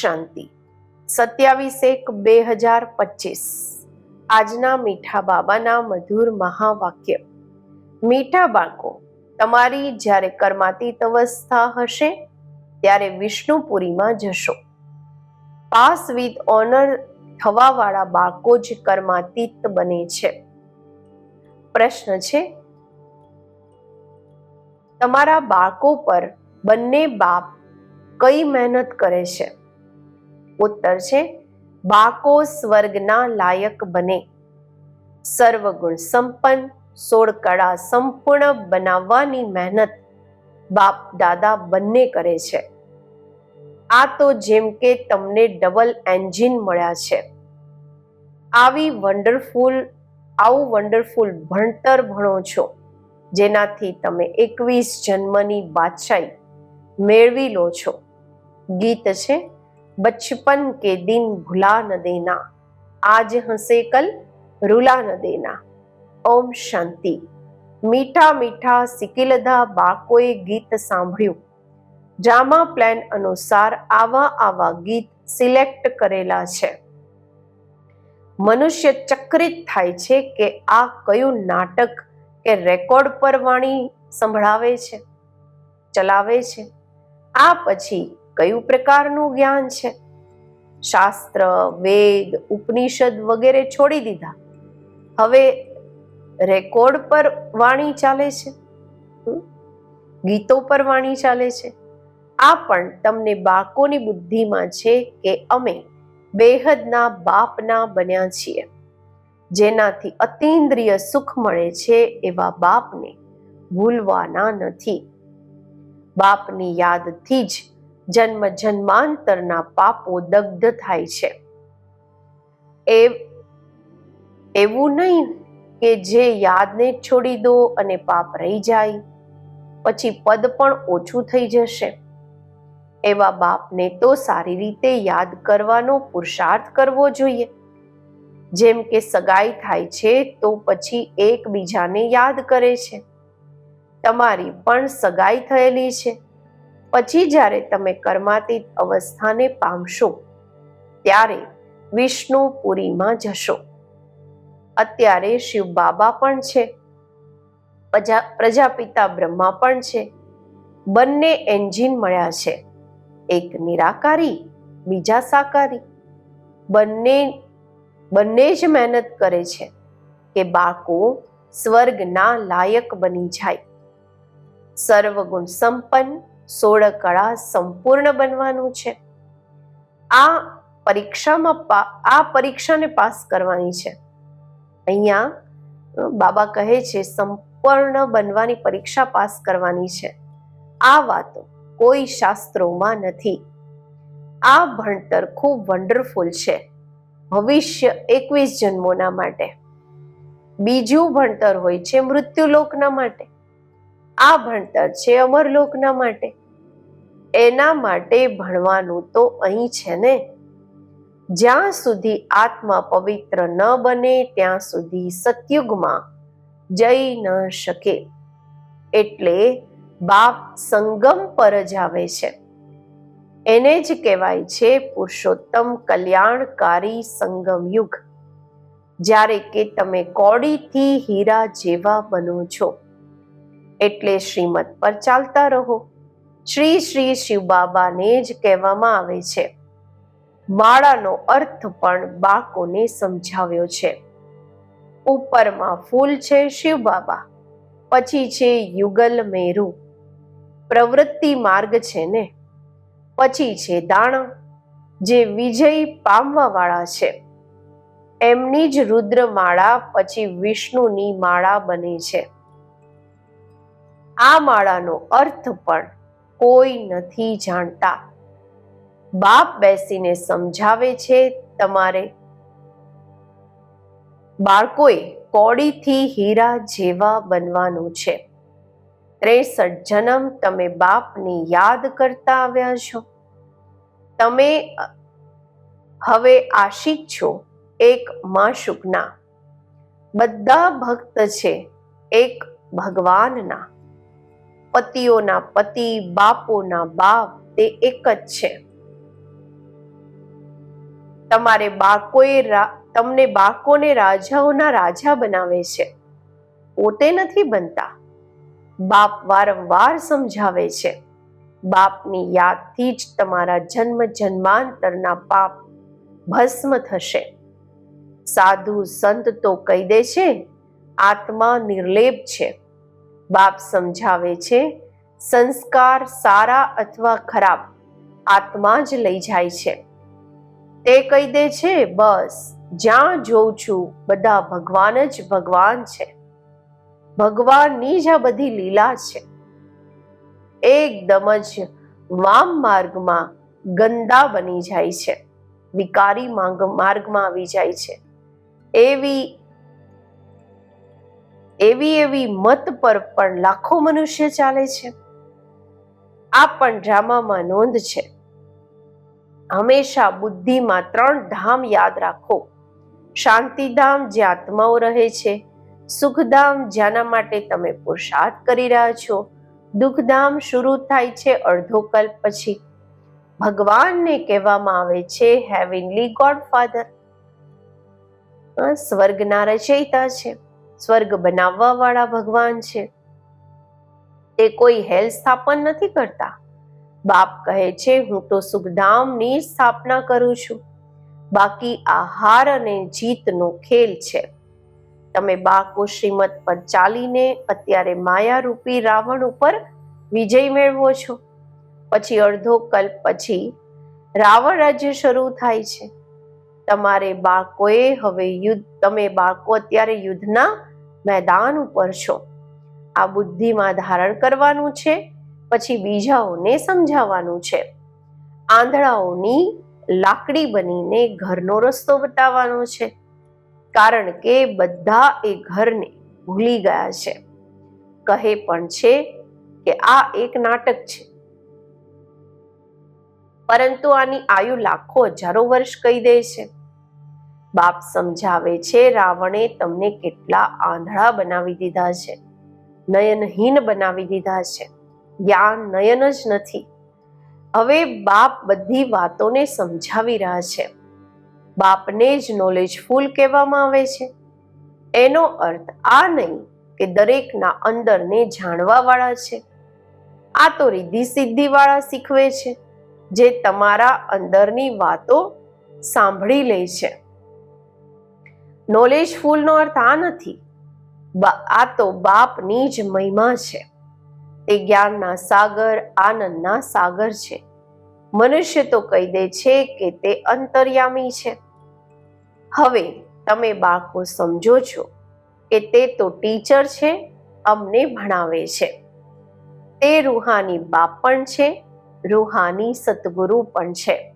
શાંતિ. સત્યાવીસ એક બે હજાર પચીસ. આજના મીઠા બાબાના મધુર મહાવાક્ય. મીઠા બાળકો, તમારી જ્યારે કર્માતીત અવસ્થા હશે, ત્યારે વિષ્ણુપુરીમાં જશો. પાસ વિથ ઓનર થવાવાળા બાળકો જ કર્માતીત બને છે. પ્રશ્ન છે, તમારા બાળકો પર બંને બાપ કઈ મહેનત કરે છે? ઉત્તર છે. બાકો સ્વર્ગના લાયક બને. સર્વગુણ સંપન્ન, સોળ કળા સંપૂર્ણ બનાવવાની મહેનત બાપ દાદા બંને કરે છે. આ તો જેમ કે તમને ડબલ એન્જિન મળ્યા છે. આવી વન્ડરફુલ, આવું વન્ડરફુલ ભણતર ભણો છો. જેનાથી તમે એકવીસ જન્મની બાદશાહી મેળવી લો છો. ગીત છે બચપન કે દિન भुला न देना આજ हंसे कल रुला न देना ઓમ શાંતિ. મીઠા મીઠા સિકિલધા બાકોએ ગીત સાંભળ્યું. જામા પ્લાન અનુસાર આવા આવા ગીત સિલેક્ટ કરેલા છે. મનુષ્ય ચક્રિત થાય છે કે આ કયું નાટક કે રેકોર્ડ પર વાણી સંભળાવે છે, ચલાવે છે. આ પછી કયું પ્રકારનું જ્ઞાન છે? શાસ્ત્ર, વેદ, ઉપનિષદ વગેરે છોડી દીધા. હવે રેકોર્ડ પર વાણી ચાલે છે? ગીતો પર વાણી ચાલે છે? આ પણ તમને બાકોની બુદ્ધિમાં છે કે અમે બેહદના બાપના બન્યા છીએ. જેનાથી અતિન્દ્રિય સુખ મળે છે એવા બાપને ભૂલવાના નથી. બાપની યાદથી જ જન્મ જન્માંતરના પાપો દગ્ધ થાય છે. એ એવું નહીં કે જે યાદને છોડી દો અને પાપ રહી જાય, પછી પદ પણ ઓછું થઈ જશે. એવા બાપને તો સારી રીતે યાદ કરવાનો પુરુષાર્થ કરવો જોઈએ. જેમ કે સગાઈ થાય છે તો પછી એકબીજાને યાદ કરે છે. તમારી પણ સગાઈ થયેલી છે. પછી જ્યારે તમે કર્માતીત અવસ્થાને પામશો, ત્યારે વિષ્ણુપુરીમાં જશો. અત્યારે શિવ બાબા પણ છે પ્રજા પ્રજાપિતા બ્રહ્મા પણ છે, બંને એન્જિન મળ્યા છે. એક નિરાકારી, બીજા સાકારી. બંને બંને જ મહેનત કરે છે કે બાળકો સ્વર્ગના લાયક બની જાય. સર્વગુણ સંપન્ન સોળ કળા સંપૂર્ણ બનવાનું છે. આ પરીક્ષામાં આ પરીક્ષાને પાસ કરવાની છે. અહીંયા બાબા કહે છે, સંપૂર્ણ બનવાની પરીક્ષા પાસ કરવાની છે. આ વાતો કોઈ શાસ્ત્રોમાં નથી. આ ભણતર ખૂબ વન્ડરફુલ છે. ભવિષ્ય એકવીસ જન્મોના માટે. બીજું ભણતર હોય છે મૃત્યુલોકના માટે. આ ભણતર છે અમરલોકના માટે. એના માટે ભણવાનું તો અહીં છે ને. જ્યાં સુધી આત્મા પવિત્ર ન બને, ત્યાં સુધી સતયુગમાં જઈ ન શકે. એટલે બાપ સંગમ પર જ આવે છે. એને જ કહેવાય છે પુરુષોત્તમ કલ્યાણકારી સંગમ યુગ. જ્યારે કે તમે કોડીથી હીરા જેવા બનો છો. એટલે શ્રીમત પર ચાલતા રહો. શ્રી શ્રી શિવ બાબાને જ કહેવામાં આવે છે. માળાનો અર્થ પણ બાળકોને સમજાવ્યો છે. ઉપરમાં ફૂલ છે શિવ બાબા પછી છે યુગલ મેરુ. પ્રવૃત્તિ માર્ગ છે ને? પછી છે દાણા, જે વિજય પામવા વાળા છે. એમની જ રુદ્ર માળા પછી વિષ્ણુની માળા બને છે. આ માળાનો અર્થ પણ કોઈ નથી જાણતા. બાપ બેસીને સમજાવે છે તમારે. બાળકોએ કોડીથી હીરા જેવા બનવાનું છે. ત્રેસઠ જન્મ તમે બાપને યાદ કરતા આવ્યા છો. તમે હવે આશિક છો એક માશુકના બધા ભક્ત છે એક ભગવાનના. પતિઓના પતિ, બાપોના બાપ, તે એક જ છે. તમારે બાળકોએ તમને બાળકોને રાજાઓના રાજા બનાવે છે. પોતે નથી બનતા. બાપ વારંવાર સમજાવે છે. બાપની યાદથી જ તમારા જન્મ જન્માંતરના પાપ ભસ્મ થશે. સાધુ સંત તો કહી દે છે, આત્મા નિર્લેપ છે. બાપ સમજાવે છે, સંસ્કાર સારા અથવા ખરાબ આત્મા જ લઈ જાય છે. તે કહી દે છે, બસ, જ્યાં જોઉં છું, બધા ભગવાન જ ભગવાન છે. ભગવાનની જ આ બધી લીલા છે. એકદમ જ વામ માર્ગમાં ગંદા બની જાય છે. વિકારી માર્ગમાં આવી જાય છે. એવી એવી એવી મત પર પણ લાખો મનુષ્ય ચાલે છે. આ પણ ડ્રામામાં નોંધ છે. હંમેશા બુદ્ધિમાં ત્રણ ધામ યાદ રાખો. શાંતિધામ જે આત્માઓ રહે છે, સુખધામ જેના માટે તમે પુરુષાર્થ કરી રહ્યા છો, દુઃખધામ શરૂ થાય છે અડધો કલ્પ પછી. ભગવાનને કહેવામાં આવે છે હેવિનલી ગોડ ફાધર સ્વર્ગના રચયિતા છે. સ્વર્ગ બનાવવા વાળા ભગવાન છે. તે કોઈ હેલ સ્થાપન નથી કરતા. બાપ કહે છે, હું તો સુખધામની સ્થાપના કરું છું. બાકી આ હાર અને જીતનો ખેલ છે. તમે બાકો શ્રીમત પર ચાલીને અત્યારે માયારૂપી રાવણ ઉપર વિજય મેળવો છો. પછી અડધો કલ્પ પછી રાવણ રાજ્ય શરૂ થાય છે. તમારે બાળકોએ હવે યુદ્ધ, તમે બાળકો અત્યારે યુદ્ધના મેદાન ઉપર છો. આ બુદ્ધિમાં ધારણ કરવાનું છે, પછી બીજાઓને સમજાવવાનું છે. આંધળાઓની લાકડી બનીને ઘરનો રસ્તો બતાવવાનો છે, કારણ કે બધા એ ઘરને ભૂલી ગયા છે. કહે પણ છે કે આ એક નાટક છે. પરંતુ આની આયુ લાખો હજારો વર્ષ કહી દે છે. બાપ સમજાવે છે, રાવણે તમને કેટલા આંધળા બનાવી દીધા છે, નયનહીન બનાવી દીધા છે. જ્ઞાન નયન જ નથી. હવે બાપ બધી વાતોને સમજાવી રહ્યા છે. બાપને જ નોલેજફુલ કહેવામાં આવે છે. એનો અર્થ આ નહીં કે દરેકના અંદરને જાણવાવાળા છે. આ તો રિદ્ધિ સિદ્ધિવાળા શીખવે છે, જે તમારા અંદરની વાતો સાંભળી લે છે. નોલેજફુલનો અર્થ આ નથી. આ તો બાપની જ મહિમા છે. તે જ્ઞાનના સાગર, આનંદના સાગર છે. મનુષ્ય તો કહી દે છે કે તે અંતર્યામી છે. હવે તમે બાળકો સમજો છો કે તે તો ટીચર છે, અમને ભણાવે છે. તે રૂહાની બાપ પણ છે, રૂહાની સતગુરુ પણ છે.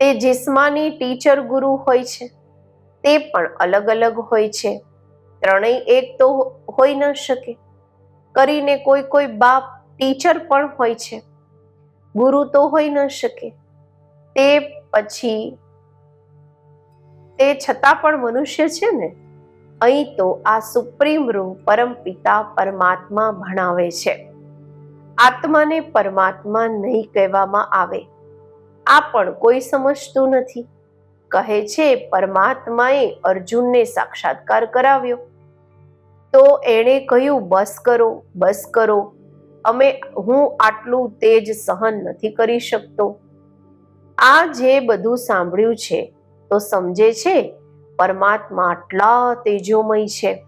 તે જિસ્માની ટીચર ગુરુ હોય છે. તે પણ અલગ અલગ હોય છે. ત્રણેય એક તો હોઈ ન શકે. કરીને કોઈ કોઈ બાપ ટીચર પણ હોય છે. ગુરુ તો હોઈ ન શકે. તે પછી તે છતાં પણ મનુષ્ય છે ને? અહીં તો આ સુપ્રીમ રૂમ પરમ પિતા પરમાત્મા ભણાવે છે. આત્માને પરમાત્મા નહીં કહેવામાં આવે. આ પણ કોઈ સમજતું નથી. કહે છે, પરમાત્માએ અર્જુનને સાક્ષાત્કાર કરાવ્યો. તો એણે કહ્યું, બસ કરો બસ કરો. અમે, હું આટલું તેજ સહન નથી કરી શકતો. આ જે બધું સાંભળ્યું છે, તો સમજે છે, પરમાત્મા આટલા તેજોમય છે.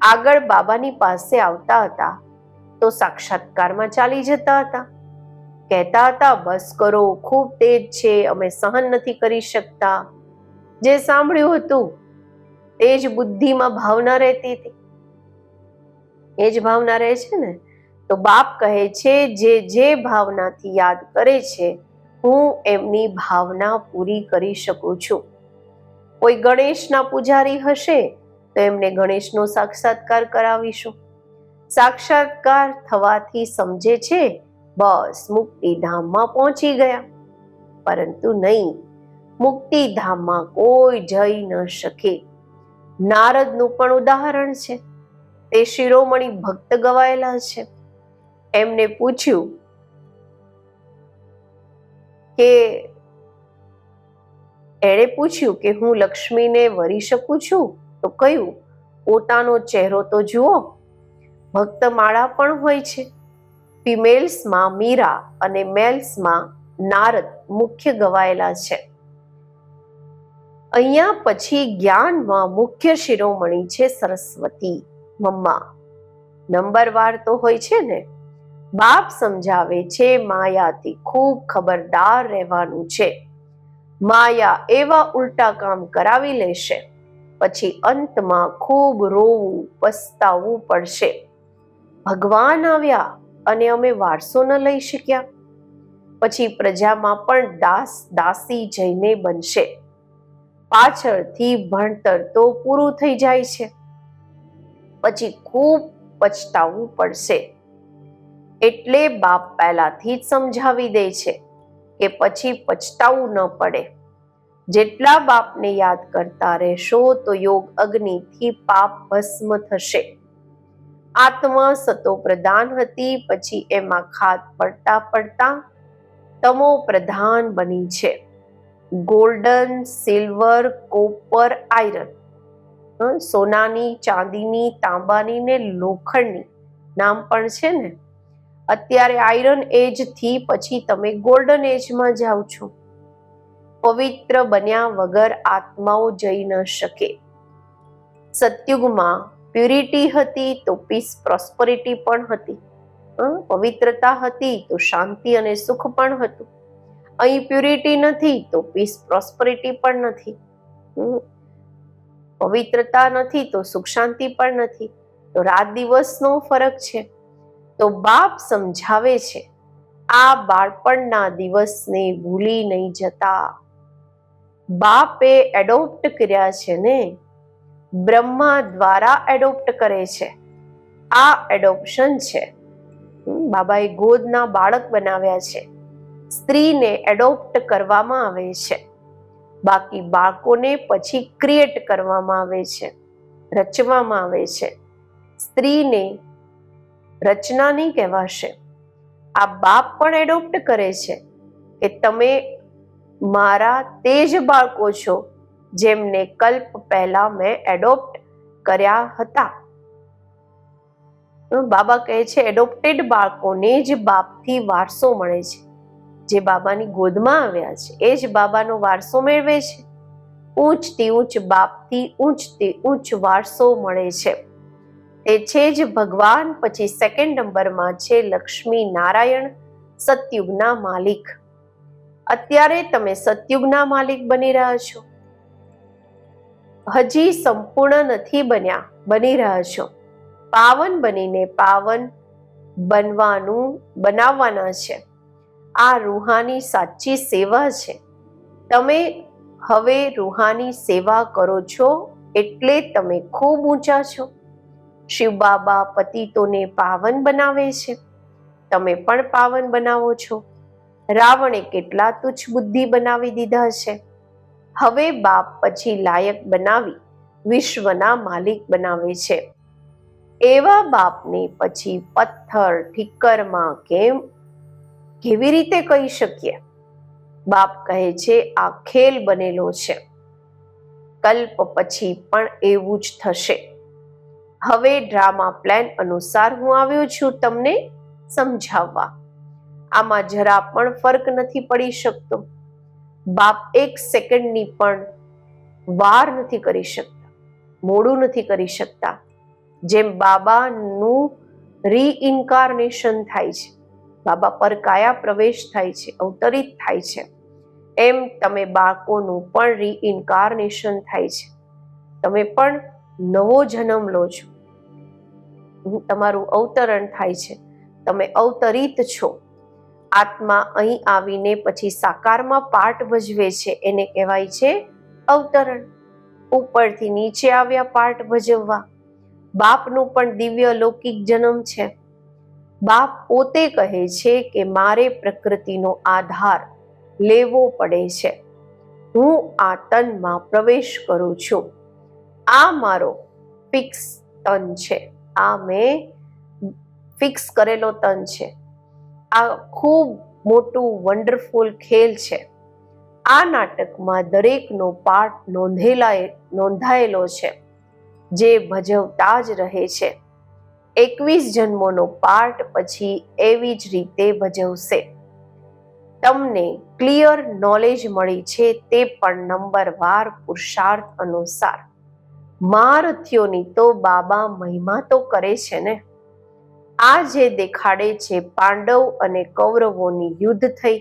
આગળ બાબાની પાસે આવતા હતા, તો સાક્ષાત્કારમાં ચાલી જતા હતા. કહેતા હતા, બસ કરો, ખૂબ તેજ છે, અમે સહન નથી કરી શકતા. જે સાંભળ્યું હતું, તે જ બુદ્ધિમાં ભાવના રહેતી હતી. એ જ ભાવના રહે છે ને? તો બાપ કહે છે, જે જે ભાવનાથી યાદ કરે છે, હું એમની ભાવના પૂરી કરી શકું છું. કોઈ ગણેશના પૂજારી હશે, તો એમને ગણેશનો સાક્ષાત્કાર કરાવીશું. સાક્ષાત્કાર થવાથી સમજે છે બસ મુક્તિધામમાં પહોંચી ગયા. પરંતુ નહીં, મુક્તિધામમાં કોઈ જઈ ન શકે. નારદનું પણ ઉદાહરણ છે. તે શિરોમણી ભક્ત ગવાયેલા છે. એમને પૂછ્યું કે, એણે પૂછ્યું કે હું લક્ષ્મીને વરી શકું છું? તો કહ્યું, પોતાનો ચહેરો તો જુઓ, ભક્તમાળા પણ હોય છે. ફિમેલ્સમાં મીરા અને મેલ્સમાં નારદ મુખ્ય ગવાયેલા છે. અહીંયા પછી જ્ઞાનમાં મુખ્ય શિરોમણી છે સરસ્વતી મમ્મા. નંબરવાર તો હોય છે ને? બાપ સમજાવે છે માયાથી ખૂબ ખબરદાર રહેવાનું છે. માયા એવા ઉલટા કામ કરાવી લેશે. પછી અંતમાં ખૂબ રોવું પસ્તાવવું પડશે. ભગવાન આવ્યા. અને અમે વારસો ન લઈ શક્યા. પછી પ્રજામાં પણ દાસ દાસી જઈને બનશે. પાછળથી ભણતર તો પૂરું થઈ જાય છે. પછી ખૂબ પછતાવવું પડશે. એટલે બાપ પહેલાથી જ સમજાવી દે છે કે પછી પછતાવું ન પડે. જેટલા બાપને યાદ કરતા રહેશો તો યોગ અગ્નિથી પાપ ભસ્મ થશે. આત્મા સતો પ્રધાન હતી, પછી એમાં ખાત પડતા પડતા તમો પ્રધાન બની છે. Golden, silver, copper, iron. સોનાની, ચાંદીની, તાંબાની ને લોખંડની નામ પણ છે ને? અત્યારે આયરન એજથી પછી તમે ગોલ્ડન એજમાં જાઓ છો. પવિત્ર બન્યા વગર આત્માઓ જઈ ન શકે. સતયુગમાં પ્યુરિટી હતી તો પીસ પ્રોસ્પરિટી પણ હતી. પવિત્રતા હતી તો શાંતિ અને સુખ પણ હતું. અહીં પ્યુરિટી નથી તો પીસ પ્રોસ્પરિટી પણ નથી. પવિત્રતા નથી તો સુખ શાંતિ પણ નથી. તો રાત દિવસનો ફરક છે. તો બાપ સમજાવે છે, આ બાળપણના દિવસને ભૂલી નહીં જતા. બાપે એડોપ્ટ કર્યા છે ને? બ્રહ્મા દ્વારા એડોપ્ટ કરે છે. આ એડોપ્શન છે. બાબાએ ગોદના બાળક બનાવ્યા છે. સ્ત્રીને એડોપ્ટ કરવામાં આવે છે. બાકી બાળકોને પછી ક્રિએટ કરવામાં આવે છે. રચવામાં આવે છે. સ્ત્રીને રચના નહીં કહેવાશે. આ બાપ પણ એડોપ્ટ કરે છે. કે તમે મારા તે જ બાળકો છો. જેમને કલ્પ પહેલા મેં એડોપ્ટ કર્યા હતા. બાબા કહે છે એડોપ્ટેડ બાળકોને જ બાપથી વારસો મળે છે. જે બાબાની ગોદમાં આવ્યા છે, એ જ બાબાનો વારસો મેળવે છે. ઊંચથી ઊંચ બાપથી ઊંચથી ઊંચ વારસો મળે છે. તે છે જ ભગવાન. પછી સેકન્ડ નંબરમાં છે, લક્ષ્મી નારાયણ, સતયુગના માલિક. અત્યારે તમે સતયુગના માલિક બની રહ્યા છો. હજી સંપૂર્ણ નથી બન્યા, બની રહ્યા છો. પાવન બનીને પાવન બનવાનું બનાવવાના છે. આ રૂહાની સાચી સેવા છે. તમે હવે રૂહાની સેવા કરો છો એટલે તમે ખૂબ ઊંચા છો. શિવ બાબા પતિતોને પાવન બનાવે છે. તમે પણ પાવન બનાવો છો. રાવણે કેટલા તુચ્છ બુદ્ધિ બનાવી દીધા છે. હવે બાપ પછી લાયક બનાવી વિશ્વના માલિક બનાવે છે. એવા બાપને પછી પથ્થર ઠીકરમાં કેમ? કેવી રીતે કહી શકીએ? બાપ કહે છે, આ ખેલ બનેલો છે. કલ્પ પછી પણ એવું જ થશે. હવે ડ્રામા પ્લાન અનુસાર હું આવ્યો છું તમને સમજાવવા. આમાં જરા પણ ફરક નથી પડી શકતો. બાપ એક સેકન્ડની પણ વાર નથી કરી શકતા, મોડું નથી કરી શકતા. જેમ બાબાનું રીઇન્કાર્નેશન થાય છે, બાબા પર કાયા પ્રવેશ થાય છે, અવતરિત થાય છે, એમ તમે બાળકોનું પણ રીઇન્કાર્નેશન થાય છે. તમે પણ નવો જન્મ લો છો. તમારું અવતરણ થાય છે. તમે અવતરિત છો. આત્મા અહીં આવીને પછી સાકારમાં પાઠ ભજવે છે, એને કહેવાય છે અવતરણ. ઉપરથી નીચે આવ્યા પાઠ ભજવવા. બાપનું પણ દિવ્ય લૌકિક જન્મ છે. બાપ પોતે કહે છે કે મારે પ્રકૃતિનો આધાર લેવો પડે છે. હું આ તનમાં પ્રવેશ કરું છું. આ મારો ફિક્સ તન છે. આ મેં ફિક્સ કરેલો તન છે. આ ખૂબ મોટું વન્ડરફુલ ખેલ છે. આ નાટકમાં દરેકનો પાઠ નોંધેલા નોંધાયેલો છે, જે ભજવતા જ રહે છે. એકવીસ જન્મોનો પાઠ પછી એવી જ રીતે ભજવશે. તમને ક્લિયર નોલેજ મળી છે તે પણ નંબરવાર પુરુષાર્થ અનુસાર. મારથીઓની તો બાબા મહિમા તો કરે છે ને? આ જે દેખાડે છે પાંડવ અને કૌરવોની યુદ્ધ થઈ,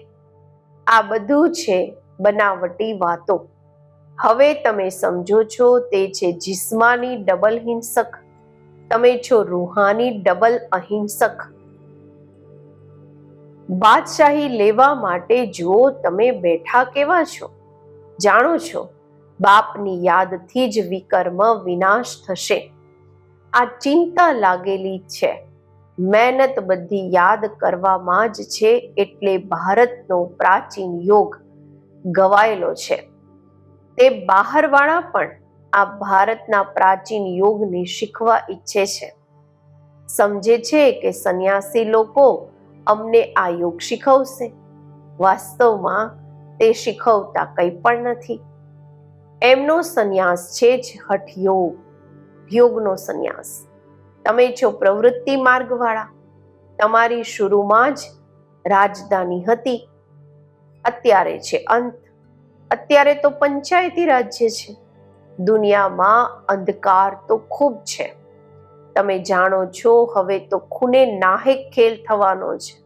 આ બધું છે બનાવટી વાતો. હવે તમે સમજો છો તે છે જિસ્માની ડબલ હિંસક. તમે છો રૂહાની ડબલ અહિંસક. બાદશાહી લેવા માટે જુઓ તમે બેઠા કેવા છો? જાણો છો, બાપની યાદથી જ વિકર્મ વિનાશ થશે. આ ચિંતા લાગેલી છે. મહેનત બધી યાદ કરવામાં જ છે એટલે ભારતનો પ્રાચીન યોગ ગવાયેલો છે. તે બહારવાળા પણ આ ભારતના પ્રાચીન યોગને શીખવા ઈચ્છે છે. સમજે છે કે સંન્યાસી લોકો અમને આ યોગ શીખવશે. વાસ્તવમાં તે શીખવતા કંઈ પણ નથી. એમનો સંન્યાસ છે જ હઠયોગ યોગનો સંન્યાસ. તમે છો પ્રવૃત્તિ માર્ગવાળા. તમારી શરૂમાં જ રાજધાની હતી. અત્યારે છે અંત. અત્યારે તો પંચાયતી રાજ્ય છે. દુનિયામાં અંધકાર તો ખૂબ છે. તમે જાણો છો, હવે તો ખૂને નાહેક ખેલ થવાનો છે.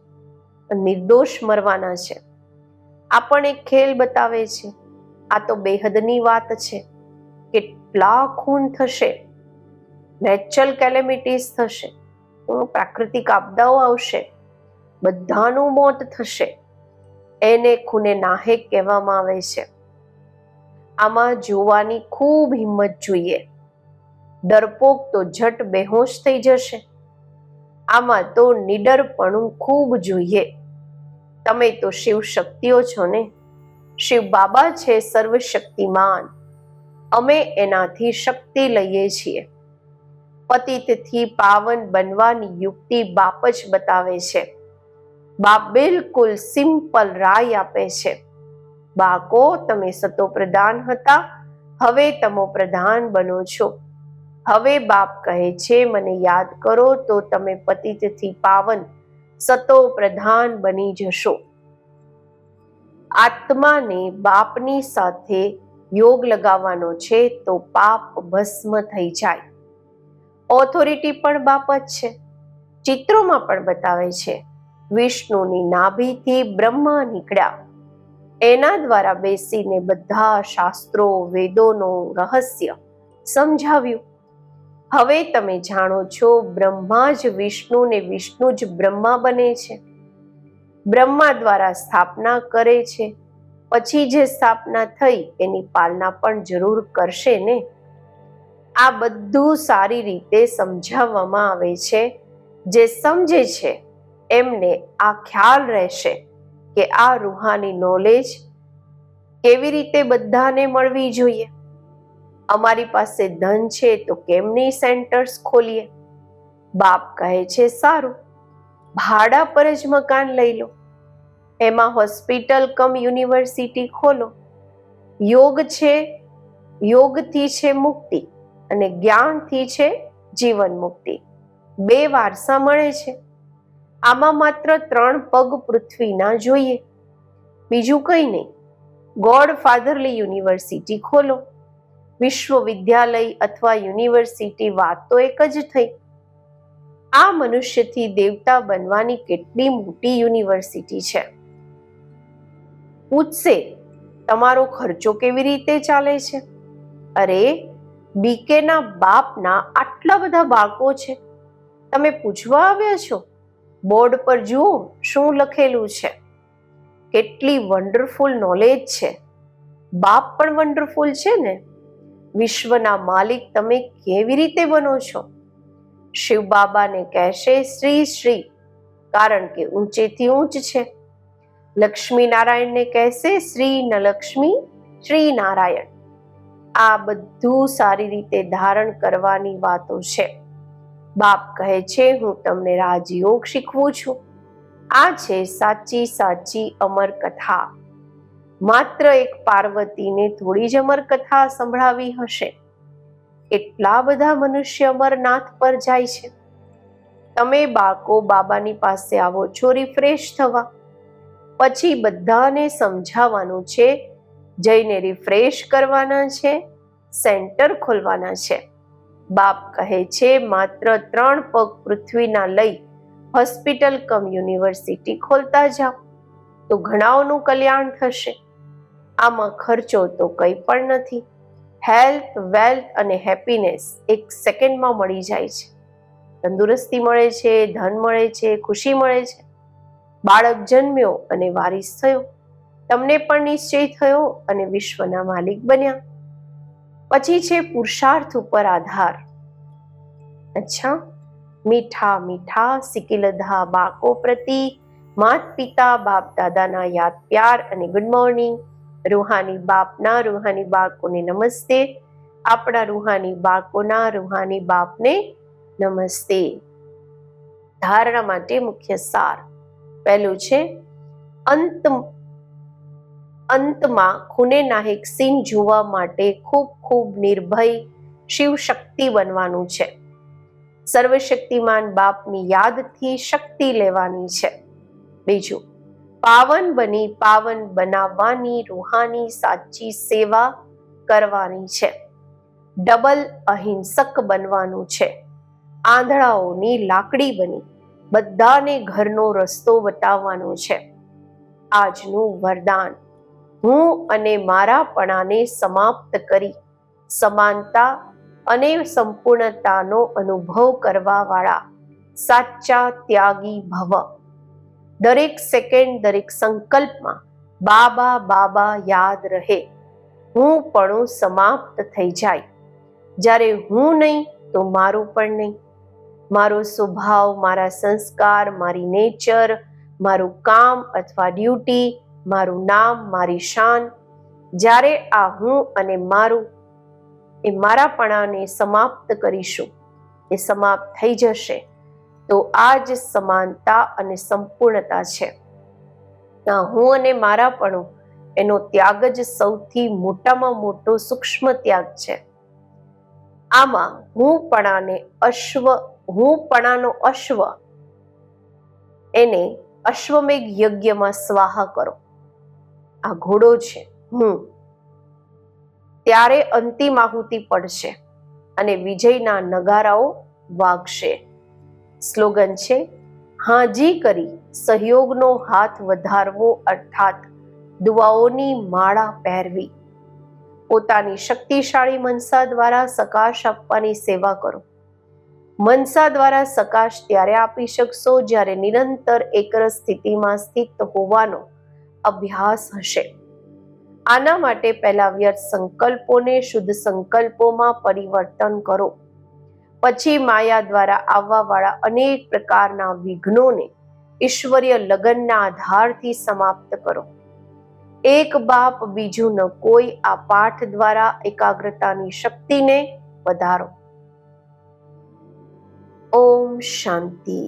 નિર્દોષ મરવાના છે. આ પણ એક ખેલ બતાવે છે. આ તો બેહદની વાત છે. કેટલા ખૂન થશે? નેચરલ કેલેમિટીઝ થશે. પ્રાકૃતિક આપદાઓ આવશે. બધાનું મોત થશે. એને ખૂને નાહેક કહેવામાં આવે છે. આમાં જોવાની ખૂબ હિંમત જોઈએ. ડરપોક તો ઝટ બેહોશ થઈ જશે. આમાં તો નિડરપણું ખૂબ જોઈએ. તમે તો શિવ શક્તિઓ છો ને? શિવ બાબા છે સર્વશક્તિમાન. અમે એનાથી શક્તિ લઈએ છીએ. પતિતથી પાવન બનવાની યુક્તિ બાપ જ બતાવે છે. બાપ બિલકુલ સિમ્પલ રાય આપે છે. બાકો તમે સતો પ્રધાન હતા, હવે તમો પ્રધાન બનો છો. હવે બાપ કહે છે, મને યાદ કરો તો તમે પતિતથી પાવન સતો પ્રધાન બની જશો. આત્માને બાપની સાથે યોગ લગાવવાનો છે તો પાપ ભસ્મ થઈ જાય. ઓથોરિટી પણ બાપત છે. ચિત્રોમાં પણ બતાવે છે. વિષ્ણુની નાભીથી બ્રહ્મા નીકળ્યા. એના દ્વારા બેસીને બધા શાસ્ત્રો, વેદોનો રહસ્ય સમજાવ્યું. હવે તમે જાણો છો, બ્રહ્મા જ વિષ્ણુ ને વિષ્ણુ જ બ્રહ્મા બને છે. બ્રહ્મા દ્વારા સ્થાપના કરે છે. પછી જે સ્થાપના થઈ, એની પાલના પણ જરૂર કરશે ને? આ બધું સારી રીતે સમજાવવામાં આવે છે. જે સમજે છે, એમને આ ખ્યાલ રહેશે કે આ રૂહાની નોલેજ કેવી રીતે બધાને મળવી જોઈએ. અમારી પાસે ધન છે તો કેમની સેન્ટર્સ ખોલીએ? બાપ કહે છે, સારું, ભાડા પર જ મકાન લઈ લો. એમાં હોસ્પિટલ કમ યુનિવર્સિટી ખોલો. યોગ છે, યોગથી છે મુક્તિ. અને જ્ઞાનથી છે જીવન મુક્તિ. બે વારસા મળે છે. આમાં માત્ર ત્રણ પગ પૃથ્વીના જોઈએ. બીજું કંઈ નહીં. ગોડ ફાધરલી યુનિવર્સિટી ખોલો. વિશ્વવિદ્યાલય અથવા યુનિવર્સિટી વાત તો એક જ થઈ. આ મનુષ્યથી દેવતા બનવાની કેટલી મોટી યુનિવર્સિટી છે. પૂછશે, તમારો ખર્ચો કેવી રીતે ચાલે છે? અરે બીકેના બાપના આટલા બધા બાળકો છે. તમે પૂછવા આવ્યા છો? બોર્ડ પર જુઓ શું લખેલું છે. કેટલી વન્ડરફુલ નોલેજ છે. બાપ પણ વન્ડરફુલ છે ને? વિશ્વના માલિક તમે કેવી રીતે બનો છો? શિવ બાબાને કહેશે શ્રી શ્રી, કારણ કે ઊંચેથી ઊંચ છે. લક્ષ્મી નારાયણને કહેશે શ્રી ન લક્ષ્મી શ્રી નારાયણ. આ બધું સારી રીતે ધારણ કરવાની વાતો છે. બાપ કહે છે, હું તમને રાજયોગ શીખવું છું. આ છે સાચી સાચી અમર કથા. માત્ર એક પાર્વતીને થોડી જ અમર કથા સંભળાવી હશે. એટલા બધા મનુષ્ય અમરનાથ પર જાય છે. તમે બાળકો બાબાની પાસે આવો છો રિફ્રેશ થવા. પછી બધાને સમજાવવાનું છે જઈને રિફ્રેશ કરવાના છે સેન્ટર ખોલવાના છે. બાપ કહે છે, માત્ર ત્રણ પગ પૃથ્વીના લઈ હોસ્પિટલ કમ યુનિવર્સિટી ખોલતા જાઓ. તો ઘણાઓનું કલ્યાણ થશે. આમાં ખર્ચો તો કંઈ પણ નથી. હેલ્થ વેલ્થ અને હેપીનેસ એક સેકન્ડમાં મળી જાય છે. તંદુરસ્તી મળે છે, ધન મળે છે, ખુશી મળે છે. બાળક જન્મ્યો અને વારિસ થયો. તમને પણ નિશ્ચય થયો અને વિશ્વના માલિક બન્યા. પછી છે પુરુષાર્થ ઉપર આધાર. અચ્છા, મીઠા મીઠા સિકિલધા બાળકો પ્રતિ માત પિતા બાપ દાદાના યાદ પ્યાર અને ગુડ મોર્નિંગ રૂહાની બાપના રૂહાની બાળકોને નમસ્તે, આપણા રૂહાની બાળકોના રૂહાની બાપને નમસ્તે. ધારણા માટે મુખ્ય સાર. પહેલું છે, અંત અંતમાં ખૂને નાહિક સીન જોવા માટે ખૂબ ખૂબ નિર્ભય શિવ શક્તિ બનવાનું છે. સર્વશક્તિમાન બાપની યાદથી શક્તિ લેવાની છે. બીજું, પાવન બની પાવન બનાવવાની રૂહાની સાચી સેવા કરવાની છે. ડબલ અહિંસક બનવાનું છે. આંધળાઓની લાકડી બની બધાને ઘરનો રસ્તો બતાવવાનો છે. આજનું વરદાન. હું અને મારાપણાને સમાપ્ત કરી સમાનતા અને સંપૂર્ણતાનો અનુભવ કરવાવાળા સાચા ત્યાગી ભવ. દરેક સેકન્ડ, દરેક સંકલ્પમાં બાબા બાબા યાદ રહે. હું પણ સમાપ્ત થઈ જાય. જ્યારે હું નહીં, તો મારું પણ નહીં. મારો સ્વભાવ, મારા સંસ્કાર, મારી નેચર, મારું કામ અથવા ડ્યુટી મારું નામ, મારી શાન, જ્યારે આ હું અને મારું એ મારાપણાને સમાપ્ત કરીશું, એ સમાપ્ત થઈ જશે, તો આ જ સમાનતા અને સંપૂર્ણતા છે. આ હું અને મારાપણું, એનો ત્યાગ જ સૌથી મોટામાં મોટો સૂક્ષ્મ ત્યાગ છે. આમાં હુંપણાને અશ્વ, હુંપણાનો અશ્વ, એને અશ્વમેઘ યજ્ઞમાં સ્વાહા કરો. આ ઘોડો છે. હું. ત્યારે અંતિમ આહુતિ પડશે અને વિજયના નગારાઓ વાગશે. સ્લોગન છે, હાજી કરી સહયોગનો હાથ વધારવો અર્થાત દુઆઓની માળા પહેરવી. પોતાની શક્તિશાળી મનસા દ્વારા સકાશ આપવાની સેવા કરો. મનસા દ્વારા સકાશ ત્યારે આપી શકશો જ્યારે નિરંતર એકર સ્થિતિમાં સ્થિત હોવાનો અભ્યાસ હશે. આના માટે પહેલા વ્યર્થ સંકલ્પોને શુદ્ધ સંકલ્પોમાં પરિવર્તન કરો. પછી માયા દ્વારા આવવાવાળા અનેક પ્રકારના વિઘ્નોને ઈશ્વરીય લગનના આધારથી સમાપ્ત કરો. એક બાપ બીજું ન કોઈ આ પાઠ દ્વારા એકાગ્રતાની શક્તિને વધારો. ઓમ શાંતિ.